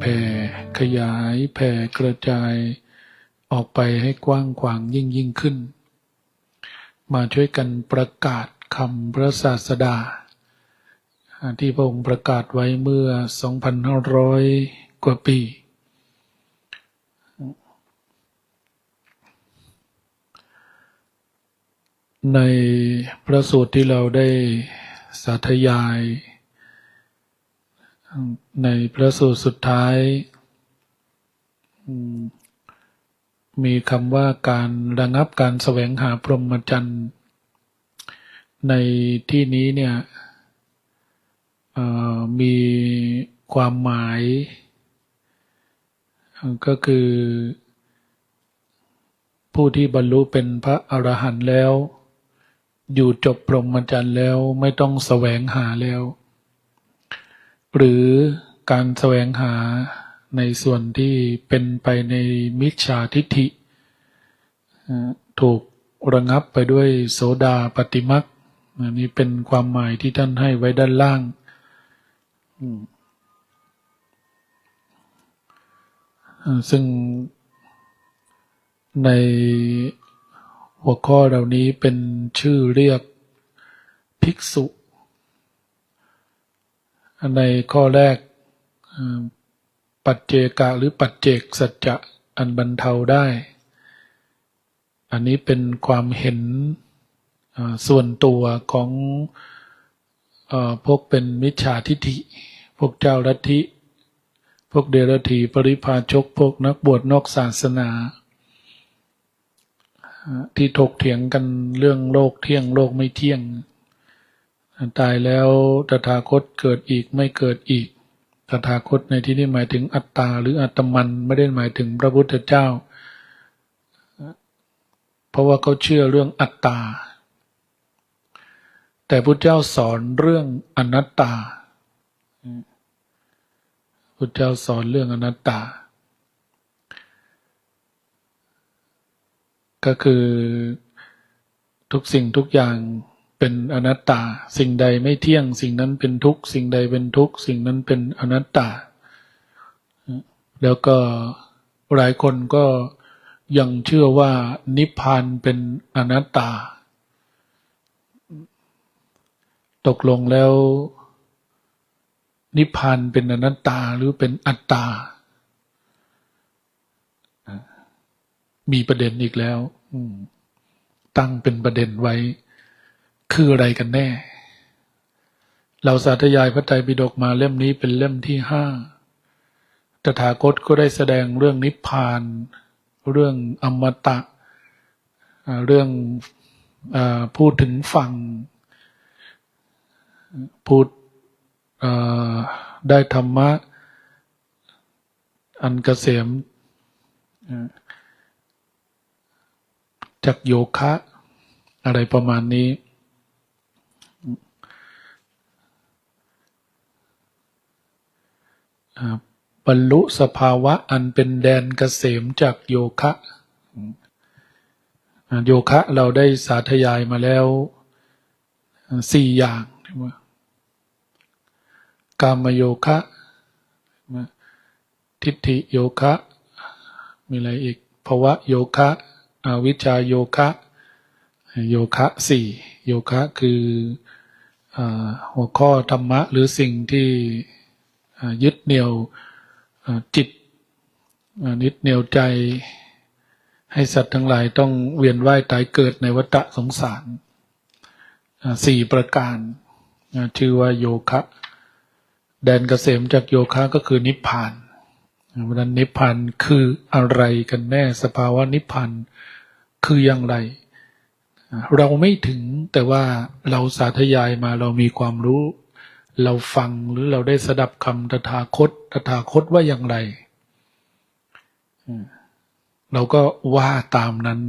แผ่ ขยาย แผ่กระจาย ออกไปให้กว้างขวางยิ่งยิ่งขึ้น มาช่วยกันประกาศคำพระศาสดา ที่พระองค์ประกาศไว้เมื่อ 2,500 กว่าปี ในพระสูตรที่เราได้สาธยาย ในพระสูตรสุดท้ายมีคำว่าการระงับการแสวงหาพรหมจรรย์ ในที่นี้เนี่ยมีความหมาย ก็คือ ผู้ที่บรรลุเป็นพระอรหันต์แล้ว อยู่จบพรหมจรรย์แล้วไม่ต้องแสวงหาแล้ว หรือการแสวงหาในส่วนที่เป็นไปในมิจฉาทิฏฐิ ถูกระงับไปด้วยโสดาปฏิมักอันนี้เป็นความหมายที่ท่านให้ไว้ด้านล่าง ซึ่งในหัวข้อเหล่านี้เป็นชื่อเรียกภิกษุ ในข้อแรกปัจเจกะหรือปัจเจกสัจจะอันบรรเทาได้ อันนี้เป็นความเห็นส่วนตัวของอพวกเป็นมิจฉาทิฐิ พวกเจ้าลัทธิ พวกเดรัจฉีปริพาชก พวกนักบวชนอกศาสนา ที่ถกเถียงกันเรื่องโลกเที่ยงโลกไม่เที่ยง ตายแล้วตถาคตเกิดอีกไม่เกิดอีก ตถาคตในที่นี้หมายถึงอัตตาหรืออัตมันไม่ได้หมายถึงพระพุทธเจ้า เพราะว่าเขาเชื่อเรื่องอัตตา แต่พุทธเจ้าสอนเรื่องอนัตตา พุทธเจ้าสอนเรื่องอนัตตา ก็คือทุกสิ่งทุกอย่าง เป็นอนัตตา สิ่งใดไม่เที่ยง สิ่งนั้นเป็นทุกข์ สิ่งใดเป็นทุกข์ สิ่งนั้นเป็นอนัตตา แล้วก็หลายคนก็ยังเชื่อว่านิพพานเป็นอนัตตา ตกลงแล้ว นิพพานเป็นอนัตตาหรือเป็นอัตตา มีประเด็นอีกแล้วตั้งเป็นประเด็นไว้ คืออะไรกันแน่ เราสาธยายพระไตรปิฎกมาเล่มนี้เป็นเล่มที่ห้าตถาคตก็ได้แสดงเรื่องนิพพาน เรื่องอมตะ เรื่องอพูดถึงฝั่ง พูดได้ธรรมะ อันเกษมจากโยคะ อะไรประมาณนี้ อ่า บรรลุสภาวะอันเป็นแดนเกษมจากโยคะ โยคะเราได้สาธยายมาแล้วสี่อย่างใช่ไหมกามโยคะทิฏฐิโยคะ มีอะไรอีกภวะโยคะอวิชาโยคะ โยคะสี่โยคะคืออหัวข้อธรรมะหรือสิ่งที่ ยึดเหนี่ยวจิตอ่ายึดเหนี่ยวใจให้สัตว์ทั้งหลายต้องเวียนว่ายตายเกิดในวัฏสงสารสี่ประการชื่อว่าโยคะ แดนเกษมจากโยคะก็คือนิพพานเพราะฉะนั้นนิพพานคืออะไรกันแน่สภาวะนิพพานคืออย่างไร เราไม่ถึงแต่ว่าเราสาธยายมาเรามีความรู้ เราฟังหรือเราได้สดับคำตถาคตตถาคตว่าอย่างไร เราก็ว่าตามนั้น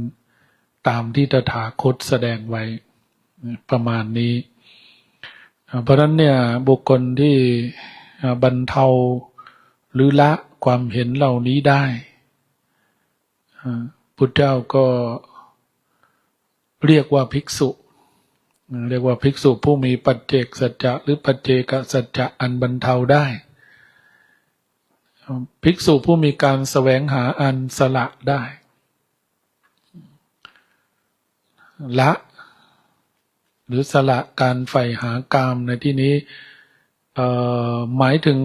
ตามที่ตถาคตแสดงไว้ประมาณนี้ เพราะนั้นเนี่ยบุคคลที่บรรเทาหรือละความเห็นเหล่านี้ได้พุทธเจ้าก็เรียกว่าภิกษุ เรียกว่าภิกษุผู้มีปัจเจกสัจจะหรือปัจเจกสัจจะอันบรรเทาได้ ภิกษุผู้มีการแสวงหาอันสละได้ ละ หรือสละการใฝ่หากามในที่นี้หมายถึง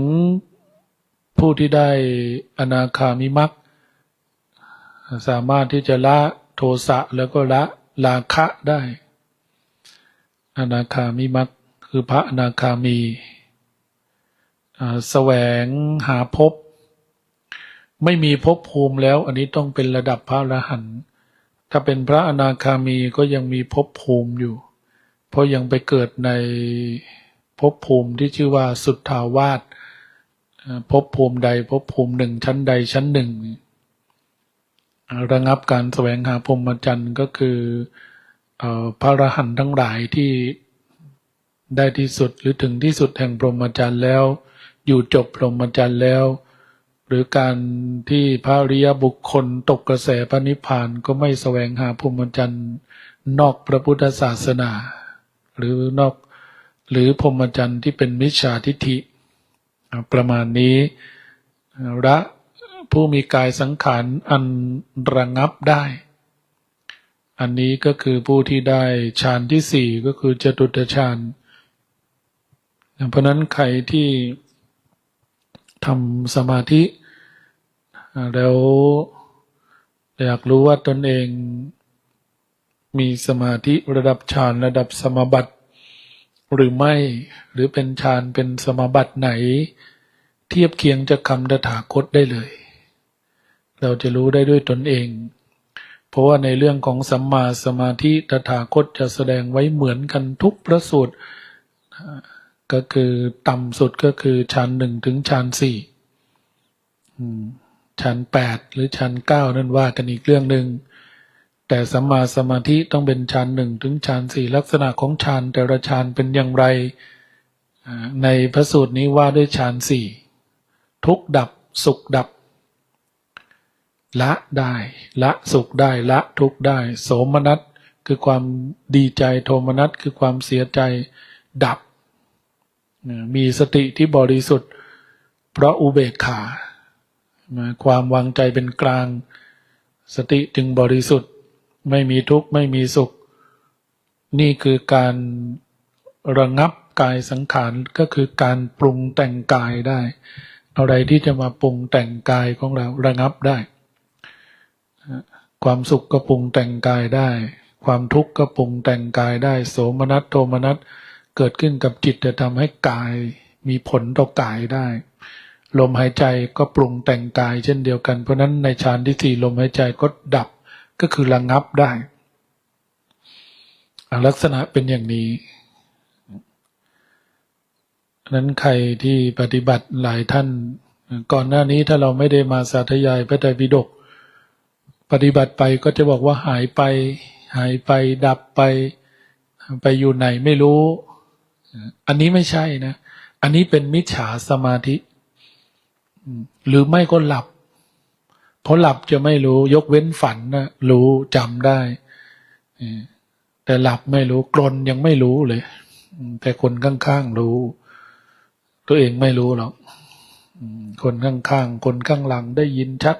ผู้ที่ได้อนาคามิมักสามารถที่จะละโทสะแล้วก็ละราคะได้ อนาคามิมักคือพระอนาคามีแสวงหาภพไม่มีภพภูมิแล้ว อันนี้ต้องเป็นระดับพระอรหันต์ถ้าเป็นพระอนาคามีก็ยังมีภพภูมิอยู่ เพราะยังไปเกิดในภพภูมิที่ชื่อว่าสุทธาวาสอ่าภพภูมิใดภพภูมิหนึ่งชั้นใดชั้นหนึ่ง ระงับการแสวงหาพรหมจรรย์ก็คือ พระอรหันต์ทั้งหลายที่ได้ที่สุดหรือถึงที่สุดแห่งพรหมจรรย์แล้ว อยู่จบพรหมจรรย์แล้ว หรือการที่พระริยบุคคลตกกระแสพระนิพพานก็ไม่แสวงหาพรหมจรรย์นอกพระพุทธศาสนา หรือนอกหรือพรหมจรรย์ที่เป็นมิจฉาทิฏฐิ ประมาณนี้ระผู้มีกายสังขารอันระงับได้ อันนี้ก็คือผู้ที่ได้ฌานที่สี่ก็คือจตุตฌานเพราะนั้นใครที่ทำสมาธิ แล้วอยากรู้ว่าตนเองมีสมาธิระดับฌานระดับสมบัติ หรือไม่หรือเป็นฌานเป็นสมบัติไหน เทียบเคียงจากคำตถาคตได้เลย เราจะรู้ได้ด้วยตนเอง เพราะว่าในเรื่องของสัมมาสมาธิตถาคตจะแสดงไว้เหมือนกันทุกพระสูตร ก็คือต่ำสุดก็คือชั้นหนึ่งถึงชั้นสี่ชั้นแปดหรือชั้นเก้านั่นว่ากันอีกเรื่องหนึ่งแต่สัมมาสมาธิต้องเป็นชั้นหนึ่งถึงชั้นสี่ลักษณะของชั้นแต่ละชั้นเป็นอย่างไร ในพระสูตรนี้ว่าด้วยชั้นสี่ทุกดับสุขดับ ละได้ ละสุขได้ละทุกข์ได้ โสมนัสคือความดีใจโทมนัสคือความเสียใจดับ มีสติที่บริสุทธิ์ เพราะอุเบกขา ความวางใจเป็นกลาง สติจึงบริสุทธิ์ ไม่มีทุกข์ไม่มีสุข นี่คือการระงับกายสังขารก็คือการปรุงแต่งกายได้ อะไรที่จะมาปรุงแต่งกายของเราระงับได้ ความสุขก็ปรุงแต่งกายได้ ความทุกข์ก็ปรุงแต่งกายได้ โสมนัสโทมนัสเกิดขึ้นกับจิตจะทำให้กายมีผลต่อกายได้ ลมหายใจก็ปรุงแต่งกายเช่นเดียวกัน เพราะฉะนั้นในฌานที่สี่ลมหายใจก็ดับก็คือระงับได้ ลักษณะเป็นอย่างนี้นั้นใครที่ปฏิบัติหลายท่าน ก่อนหน้านี้ถ้าเราไม่ได้มาสาธยายพระไตรปิฎก ปฏิบัติไปก็จะบอกว่าหายไป หายไปดับไป ไปอยู่ไหนไม่รู้ อันนี้ไม่ใช่นะ อันนี้เป็นมิจฉาสมาธิ หรือไม่ก็หลับ เพราะหลับจะไม่รู้ ยกเว้นฝันนะรู้จำได้ แต่หลับไม่รู้ กลนยังไม่รู้เลย แต่คนข้างๆรู้ ตัวเองไม่รู้หรอกคนข้างๆ คนข้างหลังได้ยินชัด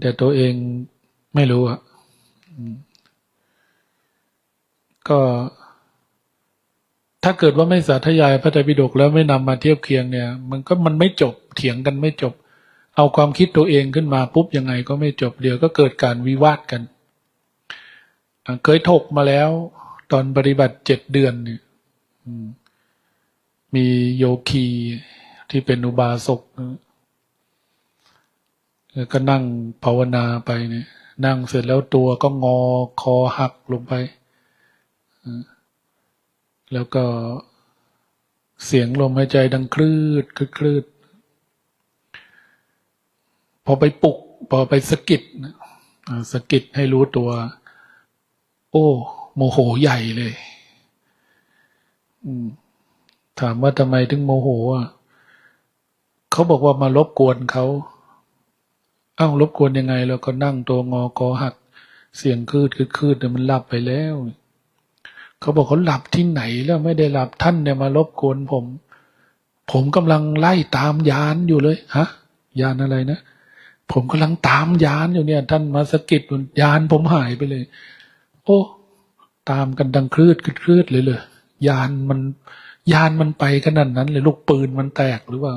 แต่ตัวเองไม่รู้อะก็ถ้าเกิดว่าไม่สาธยายพระไตรปิฎกแล้วไม่นำมาเทียบเคียงเนี่ย มันก็มันไม่จบเถียงกันไม่จบ เอาความคิดตัวเองขึ้นมาปุ๊บยังไงก็ไม่จบเดี๋ยวก็เกิดการวิวาทกัน เคยถกมาแล้ว ตอนปฏิบัติเจ็ดเดือนเนี่ยมีโยคีที่เป็นอุบาสก ก็นั่งภาวนาไปเนี่ย นั่งเสร็จแล้วตัวก็งอคอหักลงไป แล้วก็เสียงลมหายใจดังคลืดคลืดคลืดพอไปปลุก พอไปสะกิดสะกิดให้รู้ตัว โอ้ โมโหใหญ่เลยถามว่าทำไมถึงโมโหอะเขาบอกว่ามารบกวนเขา อ้าวรบกวนยังไงแล้วก็นั่งตัวงอคอหัก เสียงคืดคืดคืดเนี่ยมันหลับไปแล้ว เขาบอกเขาหลับที่ไหนแล้วไม่ได้หลับท่านเนี่ยมารบกวนผม ผมกำลังไล่ตามยานอยู่เลยฮะยานอะไรนะผมกำลังตามยานอยู่เนี่ย ท่านมาสะกิดยานผมหายไปเลย โอ้ตามกันดังคลืดคลืดเลยเลยยานมันยานมันไปขนาดนั้นเลยลูกปืนมันแตกหรือเปล่า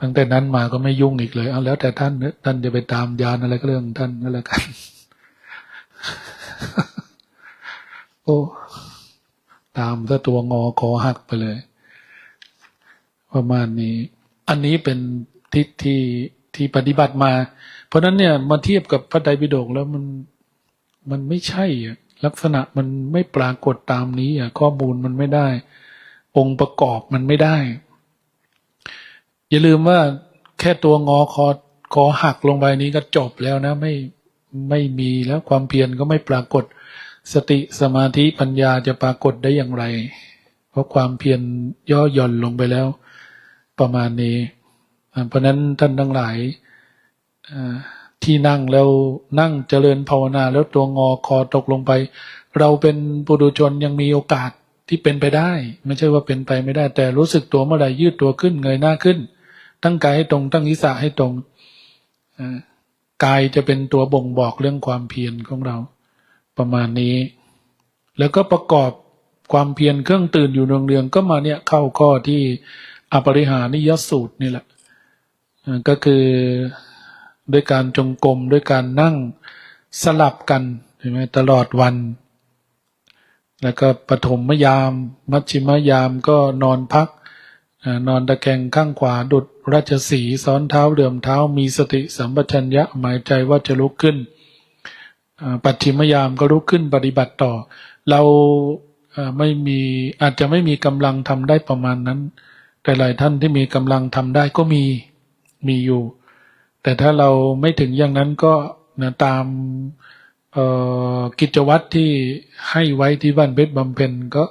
ตั้งแต่นั้นมาก็ไม่ยุ่งอีกเลย เอาแล้วแต่ท่านเนอะท่านจะไปตามยานอะไรก็เรื่องท่านก็แหล้วกัน โอ้ตามซะตัวงอคอหักไปเลย ประมาณนี้ อันนี้เป็นทิศที่ที่ปฏิบัติมา เพราะนั้นเนี่ยมาเทียบกับพระไตรปิฎกแล้วมันมันไม่ใช่อะลักษณะมันไม่ปรากฏตามนี้อะข้อมูลมันไม่ได้ องค์ประกอบมันไม่ได้ อย่าลืมว่าแค่ตัวงอคอคอหักลงไปนี้ก็จบแล้วนะ ไม่ไม่มีแล้วความเพียรก็ไม่ปรากฏสติสมาธิปัญญาจะปรากฏได้อย่างไร เพราะความเพียรย่อหย่อนลงไปแล้ว ประมาณนี้ เพราะนั้นท่านทั้งหลายที่นั่งแล้วนั่งเจริญภาวนาแล้วตัวงอคอตกลงไป เราเป็นปุถุชนยังมีโอกาส ที่เป็นไปได้ ไม่ใช่ว่าเป็นไปไม่ได้ แต่รู้สึกตัวเมื่อไหร่ยืดตัวขึ้นเงยหน้าขึ้น ตั้งกายให้ตรง ตั้งอิสระให้ตรงกายจะเป็นตัวบ่งบอกเรื่องความเพียรของเรา ประมาณนี้ แล้วก็ประกอบความเพียรเครื่องตื่นอยู่เรืองๆก็มาเนี่ยเข้าข้อที่อปริหานิยสูตรนี่แหละก็คือด้วยการจงกรมด้วยการนั่งสลับกันใช่ไหมตลอดวัน แล้วก็ปฐมยาม มัชชิมยามก็นอนพัก นอนตะแคงข้างขวาดุดราชสีซ้อนเท้าเดื่อมเท้ามีสติสัมปชัญญะหมายใจว่าจะลุกขึ้น ปัจฉิมยามก็ลุกขึ้นปฏิบัติต่อ เราไม่มีอาจจะไม่มีกำลังทำได้ประมาณนั้น แต่หลายท่านที่มีกำลังทำได้ก็มีมีอยู่ แต่ถ้าเราไม่ถึงอย่างนั้นก็นะตามอ กิจวัตรที่ให้ไว้ที่บ้านเพชรบำเพ็ญก็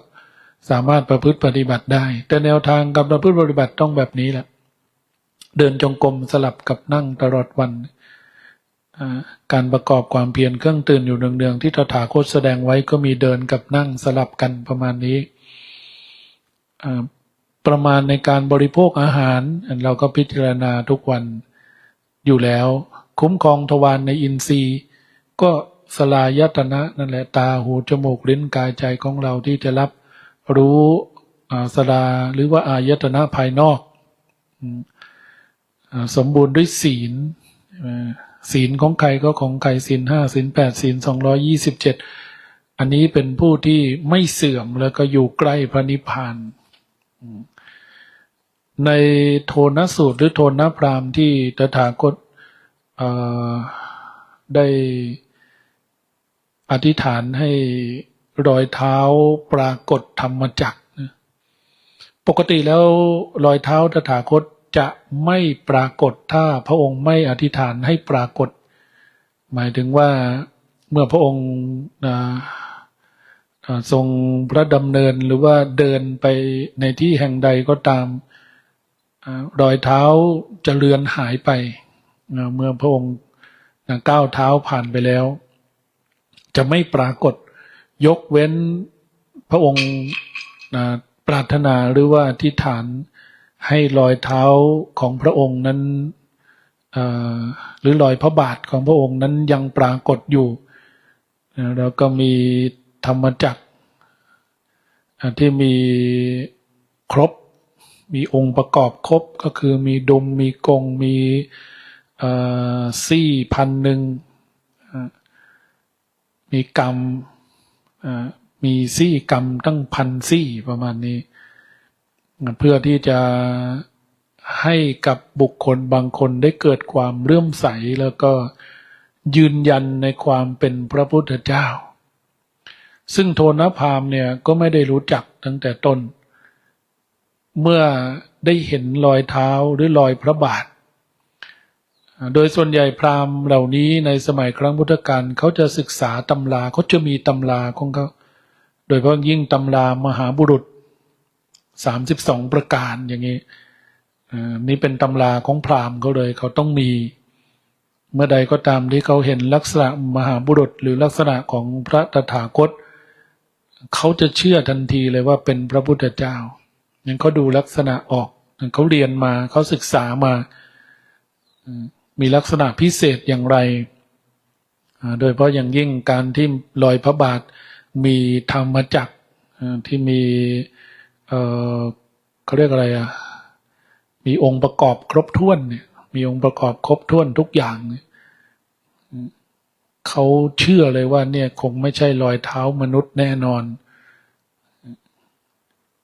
สามารถประพฤติปฏิบัติได้ แต่แนวทางการประพฤติปฏิบัติต้องแบบนี้แหละ เดินจงกรมสลับกับนั่งตลอดวัน การประกอบความเพียรเครื่องตื่นอยู่เนืองๆที่ตถาคตแสดงไว้ก็มีเดินกับนั่งสลับกันประมาณนี้ ประมาณในการบริโภคอาหาร เราก็พิจารณาทุกวันอยู่แล้ว คุ้มครองทวารในอินทรีย์ ก็ สลายตนะนั่นแหละตาหูจมูกลิ้นกายใจของเราที่จะรับรู้สลาหรือว่าอายตนะภายนอกอสมบูรณ์ด้วยศีลศีลของใครก็ของใครศีลห้าศีลแปดศีลสองร้อยี่สิบเจ็ดอันนี้เป็นผู้ที่ไม่เสื่อมแล้วก็อยู่ใกล้พระนิพพานในโทนสูตรหรือโทนพรามที่ตถาคตได้ อธิษฐานให้รอยเท้าปรากฏธรรมจักรนะปกติแล้วรอยเท้าตถาคตจะไม่ปรากฏถ้าพระองค์ไม่อธิษฐานให้ปรากฏ หมายถึงว่าเมื่อพระองค์อ่าอ่าทรงพระดำเนินหรือว่าเดินไปในที่แห่งใดก็ตามรอยเท้าจะเลือนหายไป เมื่อพระองค์ก้าวเท้าผ่านไปแล้ว จะไม่ปรากฏยกเว้นพระองค์อ่าปรารถนาหรือว่าอธิษฐานให้รอยเท้าของพระองค์นั้นหรือรอยพระบาทของพระองค์นั้นยังปรากฏอยู่อ่าแล้วก็มีธรรมจักรที่มีครบ มีองค์ประกอบครบก็คือมีดุมมีกงมีซี่พันหนึ่ง มีกรรมมีซี่กรรมตั้งพันซี่ประมาณนี้ เพื่อที่จะให้กับบุคคลบางคนได้เกิดความเลื่อมใสแล้วก็ยืนยันในความเป็นพระพุทธเจ้า ซึ่งโทนพามเนี่ยก็ไม่ได้รู้จักตั้งแต่ต้น เมื่อได้เห็นรอยเท้าหรือรอยพระบาท โดยส่วนใหญ่พราหมณ์เหล่านี้ในสมัยครั้งพุทธกาลเขาจะศึกษาตำราเขาจะมีตำราของเขาโดยเฉพาะยิ่งตำรามหาบุรุษสามสิบสองประการอย่างนี้นี่เป็นตำราของพราหมณ์เขาเลยเขาต้องมี เมื่อใดก็ตามที่เขาเห็นลักษณะมหาบุรุษหรือลักษณะของพระตถาคตเขาจะเชื่อทันทีเลยว่าเป็นพระพุทธเจ้ายังเขาดูลักษณะออกเขาเรียนมาเขาศึกษามาอื มีลักษณะพิเศษอย่างไร โดยเฉพาะอย่างยิ่งการที่ลอยพระบาทมีธรรมจักรที่มีเขาเรียกอะไรอะ มีองค์ประกอบครบถ้วนเนี่ย มีองค์ประกอบครบถ้วนทุกอย่างเนี่ยเขาเชื่อเลยว่าเนี่ยคงไม่ใช่รอยเท้ามนุษย์แน่นอน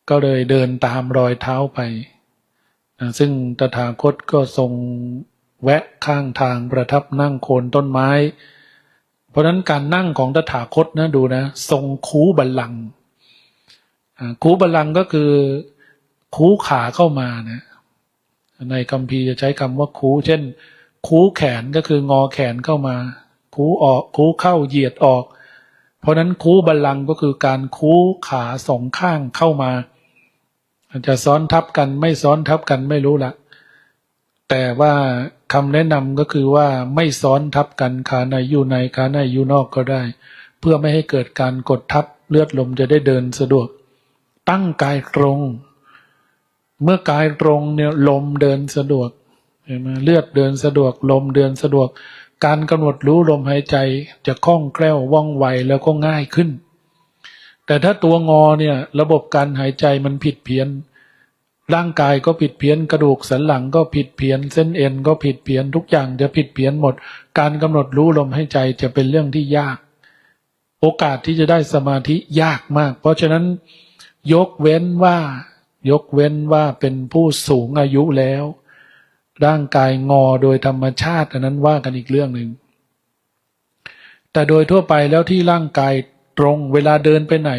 ก็เลยเดินตามรอยเท้าไป ซึ่งตถาคตก็ทรง แวะข้างทางประทับนั่งโคนต้นไม้ เพราะฉะนั้นการนั่งของตถาคตนะดูนะ ทรงคูบัลลังคูบัลลังก็คือคูขาเข้ามานะในคัมภีจะใช้คำว่าคูเช่น คูแขนก็คืองอแขนเข้ามา คูออกคูเข้าเหยียดออก เพราะนั้นคูบัลลังก์ก็คือการคูขาสองข้างเข้ามาอาจจะซ้อนทับกันไม่ซ้อนทับกันไม่รู้ละ แต่ว่าคำแนะนำก็คือว่าไม่ซ้อนทับกันขาในอยู่ในขาในอยู่นอกก็ได้ เพื่อไม่ให้เกิดการกดทับเลือดลมจะได้เดินสะดวก ตั้งกายตรง เมื่อกายตรงเนี่ยลมเดินสะดวกเห็นไหมเลือดเดินสะดวกลมเดินสะดวก การกำหนดรู้ลมหายใจจะคล่องแคล่วว่องไวแล้วก็ง่ายขึ้น แต่ถ้าตัวงอเนี่ยระบบการหายใจมันผิดเพี้ยน ร่างกายก็ผิดเพี้ยนกระดูกสันหลังก็ผิดเพี้ยนเส้นเอ็นก็ผิดเพี้ยนทุกอย่างจะผิดเพี้ยนหมด การกำหนดรู้ลมหายใจจะเป็นเรื่องที่ยาก โอกาสที่จะได้สมาธิยากมาก เพราะฉะนั้น ยกเว้นว่า ยกเว้นว่าเป็นผู้สูงอายุแล้ว ร่างกายงอโดยธรรมชาติอันนั้นว่ากันอีกเรื่องหนึ่งแต่โดยทั่วไปแล้วที่ร่างกายตรง เวลาเดินไปไหน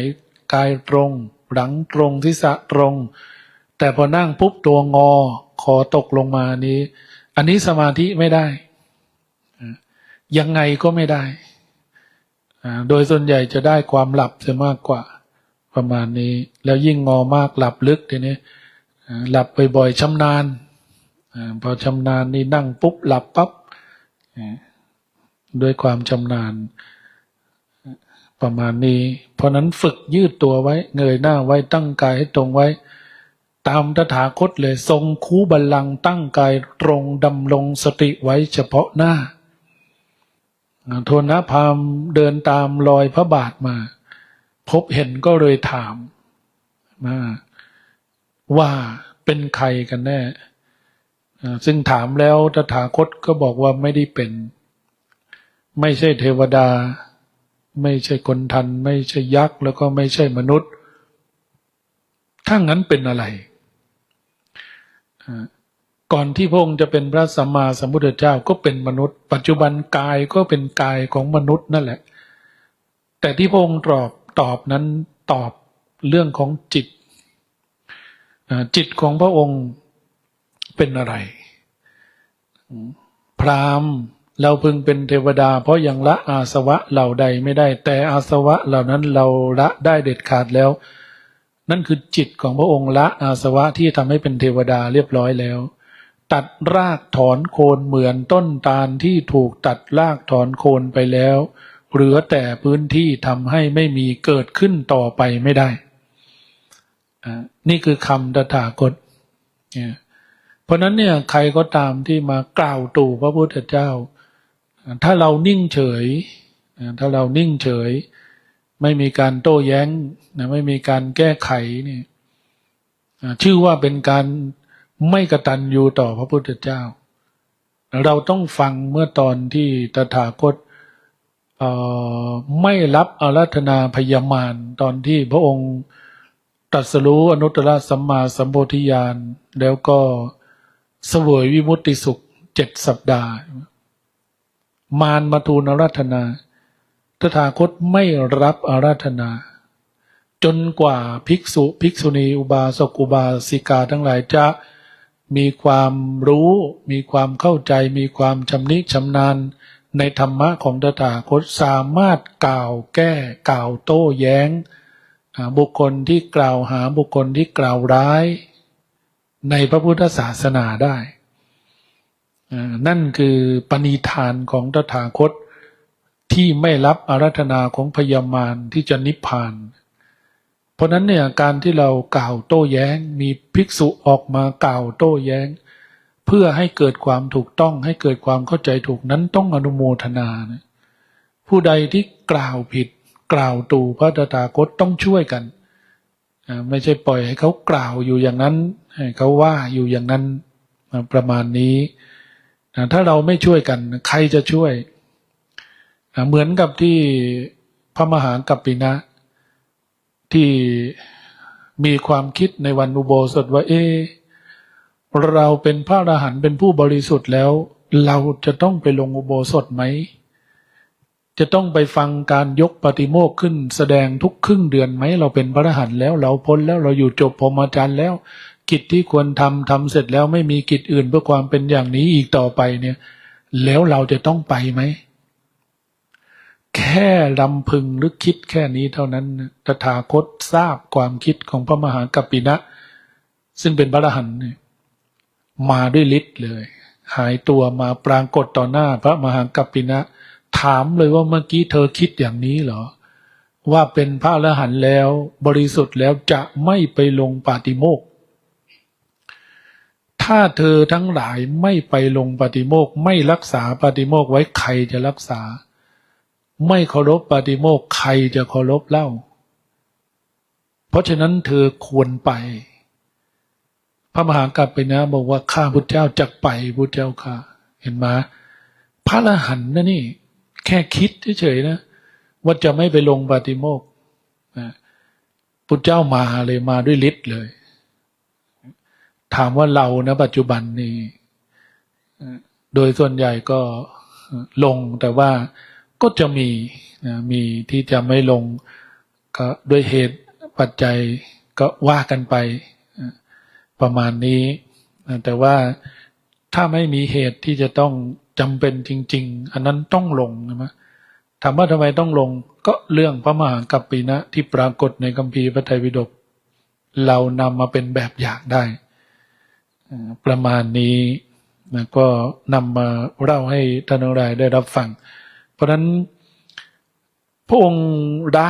กายตรง หลังตรงทิศะตรง แต่พอนั่งปุ๊บตัวงอคอตกลงมานี้ อันนี้สมาธิไม่ได้ ยังไงก็ไม่ได้ โดยส่วนใหญ่จะได้ความหลับจะมากกว่าประมาณนี้ แล้วยิ่งงอมากหลับลึกทีนี้หลับบ่อยๆชำนาญพอชำนาญนี่นั่งปุ๊บหลับปั๊บด้วยความชำนาญประมาณนี้ เพราะนั้นฝึกยืดตัวไว้ เงยหน้าไว้ตั้งกายให้ตรงไว้ ตามตถาคตเลยทรงคูบัลลังตั้งกายตรงดำรงสติไว้เฉพาะหน้าอ่าโทนพามเดินตามรอยพระบาทมา พบเห็นก็เลยถามมาว่าเป็นใครกันแน่ ซึ่งถามแล้วตถาคตก็บอกว่าไม่ได้เป็น ไม่ใช่เทวดา ไม่ใช่คนทัน ไม่ใช่ยักษ์ แล้วก็ไม่ใช่มนุษย์ถ้างั้นเป็นอะไร ก่อนที่พระองค์จะเป็นพระสัมมาสัมพุทธเจ้าก็เป็นมนุษย์ ปัจจุบันกายก็เป็นกายของมนุษย์นั่นแหละ แต่ที่พระองค์ตอบตอบนั้นตอบเรื่องของจิต จิตของพระองค์เป็นอะไร พราหมณ์เราพึงเป็นเทวดา เพราะยังละอาสวะเหล่าใดไม่ได้ แต่อาสวะเหล่านั้นเราละได้เด็ดขาดแล้ว นั่นคือจิตของพระองค์ละอาสวะที่ทำให้เป็นเทวดาเรียบร้อยแล้ว ตัดรากถอนโคนเหมือนต้นตาลที่ถูกตัดรากถอนโคนไปแล้ว เหลือแต่พื้นที่ทำให้ไม่มีเกิดขึ้นต่อไปไม่ได้ นี่คือคำตถาคตเนี่ยเพราะฉะนั้นเนี่ยใครก็ตามที่มากล่าวตู่พระพุทธเจ้า ถ้าเรานิ่งเฉย ถ้าเรานิ่งเฉย ไม่มีการโต้แย้งนะไม่มีการแก้ไขนี่ชื่อว่าเป็นการไม่กระตันอยู่ต่อพระพุทธเจ้า เราต้องฟังเมื่อตอนที่ตถาคตไม่รับอาราธนาพยามารตอนที่พระองค์ตรัสรู้อนุตตรสัมมาสัมโพธิญาณแล้วก็เสวยวิมุตติสุขเจ็ดสัปดาห์ มารมาทูลอาราธนา ตถาคตไม่รับอาราธนา จนกว่าภิกษุภิกษุณีอุบาสกอุบาสิกาทั้งหลายจะมีความรู้ มีความเข้าใจ มีความชำนิชำนาญ ในธรรมะของตถาคตสามารถกล่าวแก้กล่าวโต้แย้ง บุคคลที่กล่าวหาบุคคลที่กล่าวร้าย ในพระพุทธศาสนาได้ นั่นคือปณิธานของตถาคต ที่ไม่รับอารัธนาของพยามารที่จะนิพพาน เพราะนั้นเนี่ยการที่เรากล่าวโต้แย้ง มีภิกษุออกมากล่าวโต้แย้ง เพื่อให้เกิดความถูกต้องให้เกิดความเข้าใจถูกนั้นต้องอนุโมทนานะผู้ใดที่กล่าวผิด กล่าวตูพระตถาคตต้องช่วยกันไม่ใช่ปล่อยให้เขากล่าวอยู่อย่างนั้น ให้เขาว่าอยู่อย่างนั้นประมาณนี้ ถ้าเราไม่ช่วยกัน ใครจะช่วย เหมือนกับที่พระมหากัปปินะ ที่มีความคิดในวันอุโบสถว่าเออเราเป็นพระอรหันต์เป็นผู้บริสุทธิ์แล้ว เราจะต้องไปลงอุโบสถไหม จะต้องไปฟังการยกปฏิโมกข์ขึ้น แสดงทุกครึ่งเดือนไหม เราเป็นพระอรหันต์แล้ว เราพ้นแล้วเราอยู่จบพรหมจรรย์แล้ว กิจที่ควรทำทำเสร็จแล้วไม่มีกิจอื่นเพื่อความเป็นอย่างนี้อีกต่อไปเนี่ย แล้วเราจะต้องไปไหม แค่ลำพึงหรือคิดแค่นี้เท่านั้นตถาคตทราบความคิดของพระมหากัปปินะ ซึ่งเป็นพระอรหันต์มาด้วยฤทธิ์เลย หายตัวมาปรากฏต่อหน้าพระมหากัปปินะ ถามเลยว่าเมื่อกี้เธอคิดอย่างนี้เหรอ ว่าเป็นพระอรหันต์แล้วบริสุทธิ์แล้วจะไม่ไปลงปาติโมกถ้าเธอทั้งหลายไม่ไปลงปาติโมกไม่รักษาปาติโมกไว้ใครจะรักษา ไม่เคารพปาติโมกใครจะเคารพเล่า เพราะฉะนั้นเธอควรไป พระมหากลับไปนะบอกว่าข้าพุทธเจ้าจักไปพุทธเจ้าค่ะ เห็นไหมพระอรหันนะนี่ แค่คิดเฉยๆนะ ว่าจะไม่ไปลงปาติโมกนะพุทธเจ้ามาเลยมาด้วยฤทธิ์เลย ถามว่าเรานะ ปัจจุบันนี้โดยส่วนใหญ่ก็ลงแต่ว่า ก็จะมีนะมีที่จะไม่ลงก็ด้วยเหตุปัจจัยก็ว่ากันไปประมาณนี้อะแต่ว่าถ้าไม่มีเหตุที่จะต้องจำเป็นจริง ๆ อันนั้นต้องลงใช่ไหถามว่าทำไมต้องลง ก็เรื่องพระมหากัปปินะที่ปรากฏในคัมภีร์พระไตรปิฎกเรานำมาเป็นแบบอย่างได้ประมาณนี้นะก็นำมาเล่าให้ท่านทั้งหลายได้รับฟัง ราะนั้นพระองค์ละ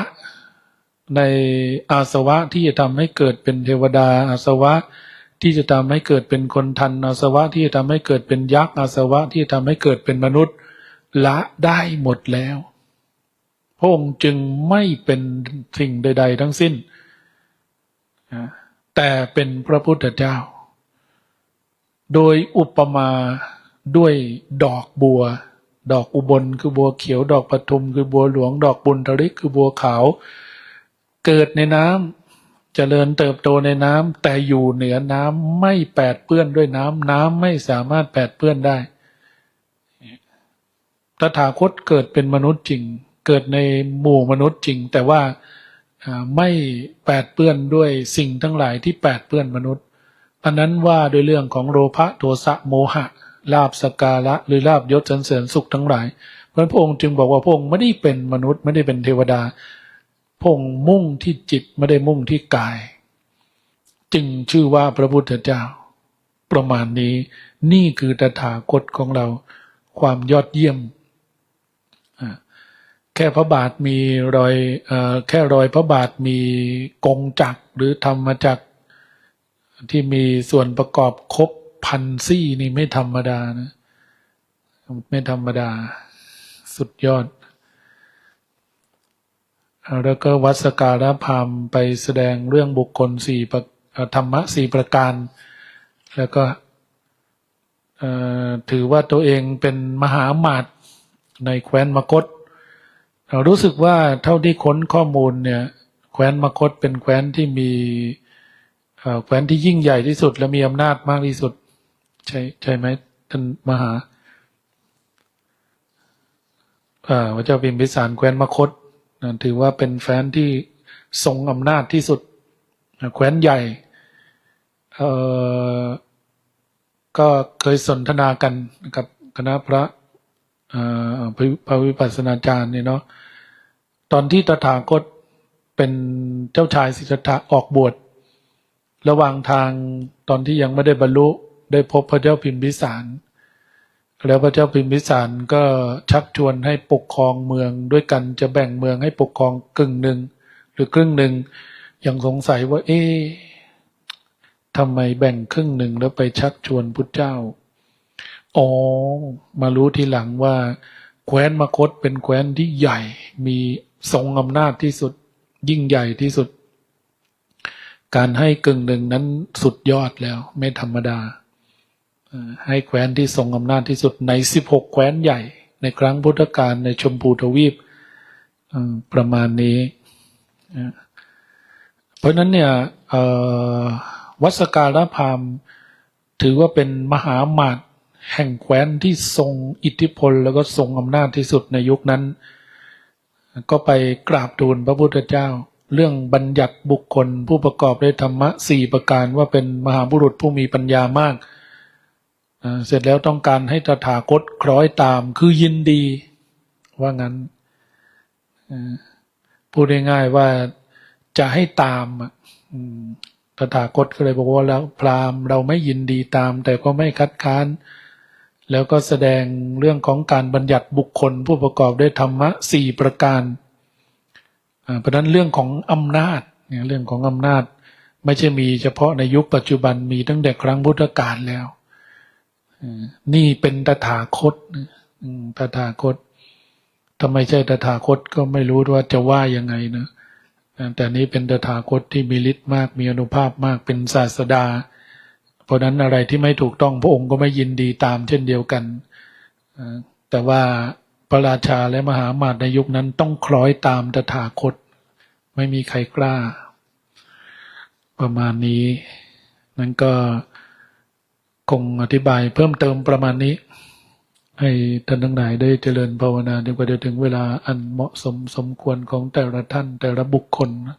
ในอาสวะที่จะทำให้เกิดเป็นเทวดาอาสวะที่จะทำให้เกิดเป็นคนทันอาสวะที่จะทำให้เกิดเป็นยักษ์อาสวะที่จะทำให้เกิดเป็นมนุษย์ละได้หมดแล้ว พระองค์จึงไม่เป็นสิ่งใด ๆ ทั้งสิ้น แต่เป็นพระพุทธเจ้า โดยอุปมาด้วยดอกบัว ดอกอุบลคือบัวเขียว ดอกปทุม คือบัวหลวง ดอกบุญทริกคือบัวขาว เกิดในน้ำเจริญเติบโตในน้ำแต่อยู่เหนือน้ำไม่แปดเปื้อนด้วยน้ำน้ำไม่สามารถแปดเปื้อนได้ตถาคตเกิดเป็นมนุษย์จริง เกิดในหมู่มนุษย์จริง แต่ว่าอ่าไม่แปดเปื้อนด้วยสิ่งทั้งหลายที่แปดเปื้อนมนุษย์อันนั้นว่าด้วยเรื่องของโลภะโทสะโมหะ ลาบสกการะหรือลาบยศสรรเสริญสุขทั้งหลาย เพราะนั้นพระองค์จึงบอกว่าพระองค์ไม่ได้เป็นมนุษย์ไม่ได้เป็นเทวดาพระองค์มุ่งที่จิตไม่ได้มุ่งที่กาย จึงชื่อว่าพระพุทธเจ้า ประมาณนี้นี่คือตถาคตของเรา ความยอดเยี่ยม แค่พระบาทมีรอยอแค่รอยพระบาทมีกงจักรหรือธรรมจักรที่มีส่วนประกอบครบ พันซี่นี่ไม่ธรรมดานะ ไม่ธรรมดา สุดยอด แล้วก็วัดสการะพามไปแสดงเรื่องบุคคลสี่ธรรมะสี่ประการ แล้วก็ถือว่าตัวเองเป็นมหาอมาตย์ในแคว้นมคตเรารู้สึกว่าเท่าที่ค้นข้อมูลเนี่ย แคว้นมคตเป็นแคว้นที่มีแคว้นที่ยิ่งใหญ่ที่สุด และมีอำนาจมากที่สุด ใช่ใช่ไหมท่านมหาพระเจ้าพิมพิสารแคว้นมคตถือว่าเป็นแคว้นที่ทรงอำนาจที่สุดแคว้นใหญ่ก็เคยสนทนากันกับคณะพระพระพระวิปัสสนาจารย์เนี่ยเนาะตอนที่ตถาคตเป็นเจ้าชายสิทธัตถะออกบวชระหว่างทางตอนที่ยังไม่ได้บรรลุ ได้พบพระเจ้าพิมพิสาร แล้วพระเจ้าพิมพิสารก็ชักชวนให้ปกครองเมืองด้วยกันจะแบ่งเมืองให้ปกครองกึ่งหนึ่งหรือครึ่งหนึ่งยังสงสัยว่า เอ๊ะทำไมแบ่งครึ่งหนึ่งแล้วไปชักชวนพุทธเจ้าอ๋อมารู้ทีหลังว่าแคว้นมคตเป็นแคว้นที่ใหญ่ มีทรงอำนาจที่สุด ยิ่งใหญ่ที่สุด การให้กึ่งหนึ่งนั้นสุดยอดแล้ว ไม่ธรรมดา ให้แคว้นที่ทรงอำนาจที่สุดในสิบหกแคว้นใหญ่ ในครั้งพุทธกาลในชมพูทวีปประมาณนี้ เพราะนั้นเนี่ยวัสการพามถือว่าเป็นมหาอมาตแห่งแคว้นที่ทรงอิทธิพลแล้วก็ทรงอำนาจที่สุดในยุคนั้น ก็ไปกราบทูลพระพุทธเจ้า เรื่องบัญญัติบุคคลผู้ประกอบด้วยธรรมะสี่ประการว่าเป็นมหาบุรุษผู้มีปัญญามาก เสร็จแล้วต้องการให้ตถาคตคล้อยตามคือยินดี ว่างั้นพูดง่ายๆว่าจะให้ตามอะตถาคตก็เลยบอกว่าแล้วพราหมณ์เราไม่ยินดีตาม แต่ก็ไม่คัดค้าน แล้วก็แสดงเรื่องของการบัญญัติบุคคล ผู้ประกอบด้วยธรรมะสี่ประการอ่าเพราะนั้นเรื่องของอำนาจเนี่ยเรื่องของอำนาจ ไม่ใช่มีเฉพาะในยุคปัจจุบันมีตั้งแต่ครั้งพุทธกาลแล้ว นี่เป็นตถาคตตถาคตถ้าไม่ใช่ตถาคตก็ไม่รู้ว่าจะว่ายังไงนะแต่นี้เป็นตถาคตที่มีฤทธิ์มากมีอนุภาพมากเป็นศาสดา เพราะนั้นอะไรที่ไม่ถูกต้องพระองค์ก็ไม่ยินดีตามเช่นเดียวกัน แต่ว่าพระราชาและมหามาตในยุคนั้นต้องคล้อยตามตถาคต ไม่มีใครกล้า ประมาณนี้ นั่นก็ คงอธิบายเพิ่มเติมประมาณนี้ ให้ท่านทั้งหลายได้เจริญภาวนาจนกว่าจะถึงเวลาอันเหมาะสมสมควรของแต่ละท่านแต่ละบุคคลนะ